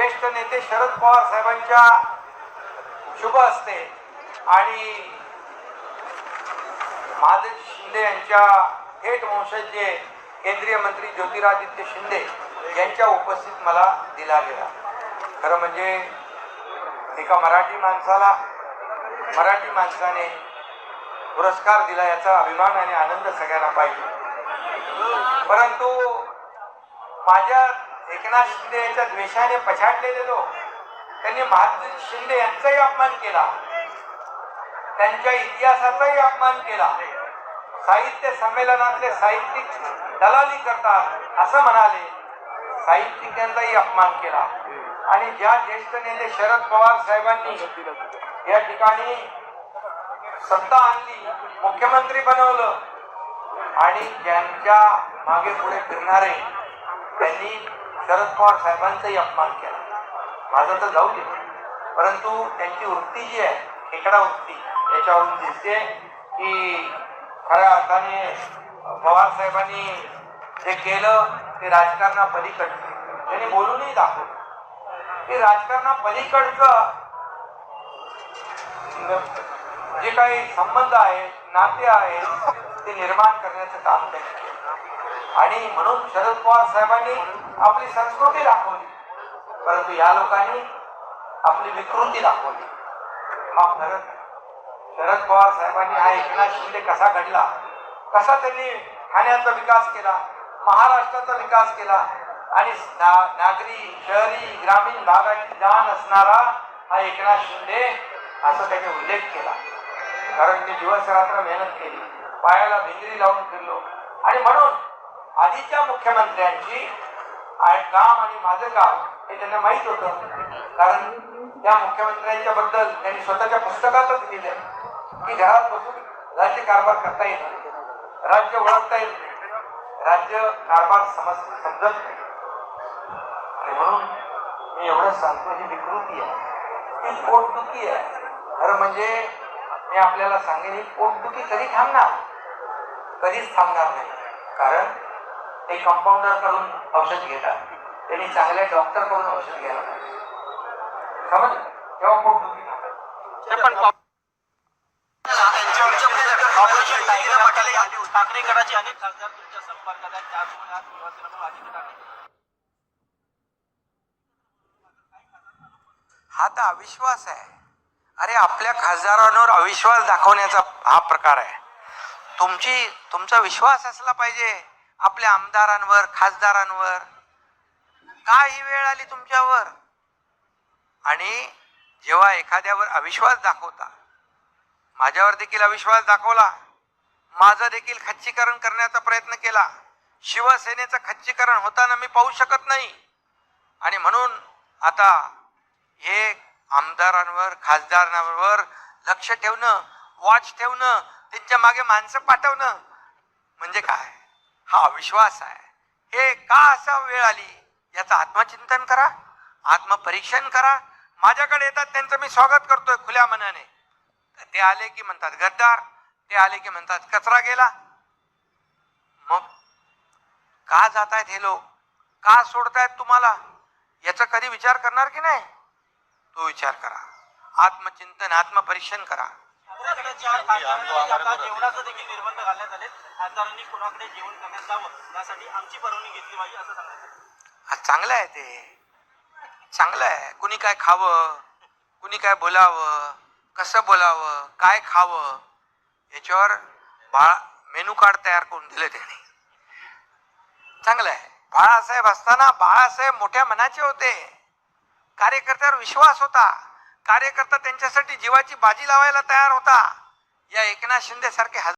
ज्येष्ठ नेते शरद पवार साहेबांच्या शुभ हस्ते आणि महादेव शिंदे यांच्या थेट वंशज केंद्रीय मंत्री ज्योतिरादित्य शिंदे यांच्या उपस्थित मला दिला गेला. खरं म्हणजे एका मराठी माणसाला मराठी माणसाने पुरस्कार दिला याचा अभिमान आणि आनंद सगळ्यांना पाहिजे. परंतु माझ्या एकनाथ शिंदे यांच्या द्वेषाने पछाडलेले लोक त्यांनी महादेव शिंदे यांचाही अपमान केला. त्यांच्या इतिहासाचाही अपमान केला. साहित्य संमेलनातले साहित्यिक दलाली करतात असं म्हणाले. साहित्यिकांचाही अपमान केला. आणि ज्या ज्येष्ठ नेते शरद पवार साहेबांनी या ठिकाणी सत्ता आणली मुख्यमंत्री बनवलं आणि ज्यांच्या मागे पुढे फिरणारे त्यांनी शरद पवार साहेबांचाही अपमान केला. माझं तर जाऊ दे. परंतु त्यांची वृत्ती जी आहे खेकडा वृत्ती याच्यावरून दिसते की खऱ्या अर्थाने पवार साहेबांनी जे केलं ते राजकारणा पलीकडचं. त्यांनी बोलूनही दाखवलं. ते राजकारणापलीकडचं जे काही संबंध आहेत नाते आहेत ते निर्माण करण्याचं काम त्यांनी केलं. आणि म्हणून शरद पवार साहेबांनी आपली संस्कृती दाखवली. परंतु या लोकांनी आपली विकृती दाखवली. हा फरक शरद पवार साहेबांनी हा एकनाथ शिंदे म्हणजे कसा घडला? कसा त्यांनी ठाण्याचा विकास केला? महाराष्ट्राचा विकास केला? आणि ना- नागरी शहरी ग्रामीण भागाची जाण असणारा हा एकनाथ शिंदे असा त्यांनी उल्लेख केला. कारण ते दिवस रात्र मेहनत केली. पायाला भिंगरी लावून फिरलो. आणि म्हणून आधीच्या मुख्यमंत्र्यांची काम आणि माझं काम हे त्यांना माहीत होतं. कारण त्या मुख्यमंत्र्यांच्या बद्दल त्यांनी स्वतःच्या पुस्तकातच लिहिलंय. की घरात बसून राज्य कारभार करता येत राज्य ओळखता येत राज्य कारभार समज समजत नाही. आणि म्हणून मी एवढं सांगतो ही विकृती आहे. ती पोटदुखी आहे. खरं म्हणजे मी आपल्याला सांगेन ही पोटदुखी कधी थांबणार? कधीच थांबणार नाही. कारण ते कंपाऊंडरकडून औषध घेतात. त्यांनी चांगल्या डॉक्टरकडून औषध घ्यायला पाहिजे. समज तेव्हा अनेक खासदार तुमच्या संपर्कात आहेत. आज ठाकरे हा तर अविश्वास आहे. अरे आपल्या खासदारांवर अविश्वास दाखवण्याचा हा प्रकार आहे. तुमची तुमचा विश्वास असला पाहिजे. आपल्या आमदारांवर खासदारांवर. का ही वेळ आली तुमच्यावर. आणि जेव्हा एखाद्यावर अविश्वास दाखवता माझ्यावर देखील अविश्वास दाखवला. माझं देखील खच्चीकरण करण्याचा प्रयत्न केला. शिवसेनेचं खच्चीकरण होताना मी पाहू शकत नाही. आणि म्हणून आता हे आमदारांवर खासदारांवर लक्ष ठेवणं वॉच ठेवणं त्यांच्या मागे माणसं पाठवणं म्हणजे काय? हा अविश्वास आहे. हे का असा वेळ आली? याचं आत्मचिंतन करा आत्मपरीक्षण करा. माझ्याकडे येतात त्यांचं मी स्वागत करतोय खुल्या मनाने. तर ते आले की म्हणतात गद्दार ते आले की म्हणतात कचरा गेला. मग का जात आहेत हे लोक? का सोडतायत तुम्हाला? याचा कधी विचार करणार की नाही? तो विचार करा. आत्मचिंतन आत्मपरीक्षण करा. ठाकरे चार आता जेवणाचं देखील निर्बंध घालण्यात आले खासदारांनी कोणाकडे जेवण करण्यात जावं यासाठी आमची परवानगी घेतली पाहिजे असं सांगायचं चांगलं आहे ते. चांगलं आहे. कुणी काय खावं कुणी काय बोलावं कसं बोलावं काय खावं याच्यावर बाळ मेनू कार्ड तयार करून दिलं त्याने. चांगलं आहे. बाळासाहेब असताना बाळासाहेब मोठ्या मनाचे होते. कार्यकर्त्यावर विश्वास होता. कार्यकर्ता त्यांच्यासाठी जीवाची बाजी लावायला तयार होता. या एकनाथ शिंदे सारखे